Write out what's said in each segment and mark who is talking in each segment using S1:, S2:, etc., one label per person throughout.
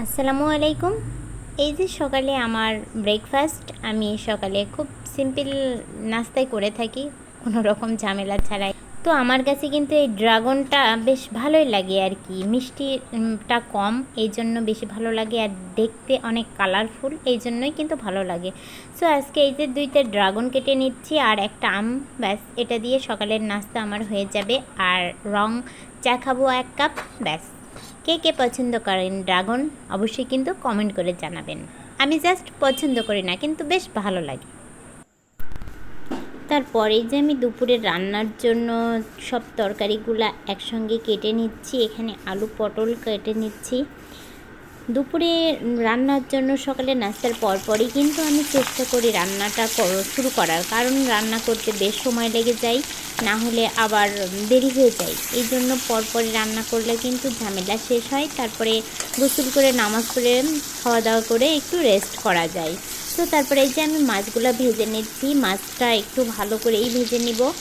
S1: আসসালামু আলাইকুম। এই যে সকালে আমার ব্রেকফাস্ট আমি সকালে খুব সিম্পল নাস্তাই করে থাকি, কোনো রকম ঝামেলা ছাড়াই। তো আমার কাছে কিন্তু এই ড্রাগনটা বেশ ভালোই লাগে আর কি, মিষ্টিটা কম, এই জন্য বেশি ভালো লাগে আর দেখতে অনেক কালারফুল এই জন্যই কিন্তু ভালো লাগে। সো আজকে এই যে দুইটা ড্রাগন কেটে নিচ্ছি আর একটা আম, ব্যাস, এটা দিয়ে সকালের নাস্তা আমার হয়ে যাবে। আর রং, চা খাব এক কাপ, ব্যাস। কে কে পছন্দ করেন ড্রাগন, অবশ্যই কিন্তু কমেন্ট করে জানাবেন। আমি জাস্ট পছন্দ করি না, কিন্তু বেশ ভালো লাগে। তারপরে যে আমি দুপুরে রান্নার জন্য সব তরকারিগুলো একসঙ্গে কেটে নিচ্ছি, এখানে আলু পটল কেটে নিচ্ছি। দুপুরে রান্নার জন্য সকালে নাস্তার পরপরই কিন্তু আমি চেষ্টা করি রান্নাটা কর- শুরু করার। কারণ রান্না করতে বেশ সময় লেগে যায়, না হলে আবার দেরি হয়ে যায়। এই জন্য পরপরই রান্না করলে কিন্তু ঝামেলা শেষ হয়। তারপরে গোসল করে, নামাজ পড়ে খাওয়া দাওয়া করে একটু রেস্ট করা যায়। তো তারপরে এই যে আমি মাছগুলো ভেজে নিচ্ছি, মাছটা একটু ভালো করেই ভেজে নিব।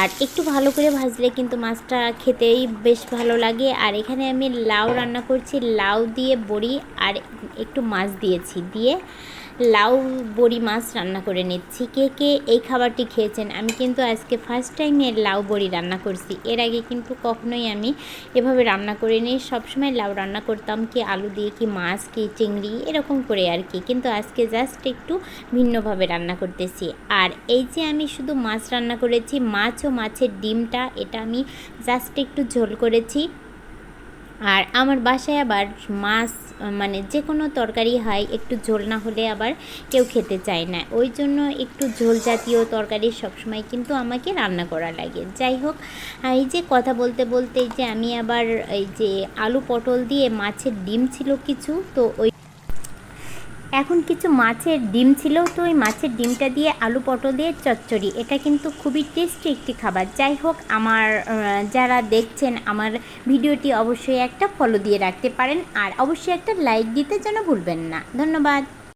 S1: আর একটু ভালো করে ভাজলে কিন্তু মাছটা খেতেই বেশ ভালো লাগে। আর এখানে আমি লাউ রান্না করছি, লাউ দিয়ে বড়ি আর একটু মাছ দিয়েছি দিয়ে লাউ বড়ি মাছ রান্না করে নিচ্ছি। কে কে এই খাবারটি খেয়েছেন? আমি কিন্তু আজকে ফার্স্ট টাইমে লাউ বড়ি রান্না করছি। এর আগে কিন্তু কখনোই আমি এভাবে রান্না করিনি। সবসময় লাউ রান্না করতাম কি আলু দিয়ে কি মাছ, কি চিংড়ি, এরকম করে আর কি। কিন্তু আজকে জাস্ট একটু ভিন্নভাবে রান্না করতেছি। আর এই যে আমি শুধু মাছ রান্না করেছি, মাছ ও মাছের ডিমটা, এটা আমি জাস্ট একটু ঝোল করেছি। আর আমার বাসায় আবার মাছ মানে যে কোনো তরকারি হয়, একটু ঝোল না হলে আবার কেউ খেতে চায় না। ওই জন্য একটু ঝোল জাতীয় তরকারি সবসময় কিন্তু আমাকে রান্না করা লাগে। যাই হোক এই যে কথা বলতে বলতে যে আমি আবার এই যে আলু পটল দিয়ে মাছের ডিম ছিল কিছু, তো ওই এখন কিছু মাছের ডিম ছিল, তো ওই মাছের ডিমটা দিয়ে আলু পটল দিয়ে চচ্চড়ি। এটা কিন্তু খুবই টেস্টি একটি খাবার। যাই হোক, আমার যারা দেখছেন আমার ভিডিওটি অবশ্যই একটা ফলো দিয়ে রাখতে পারেন, আর অবশ্যই একটা লাইক দিতে যেন ভুলবেন না। ধন্যবাদ।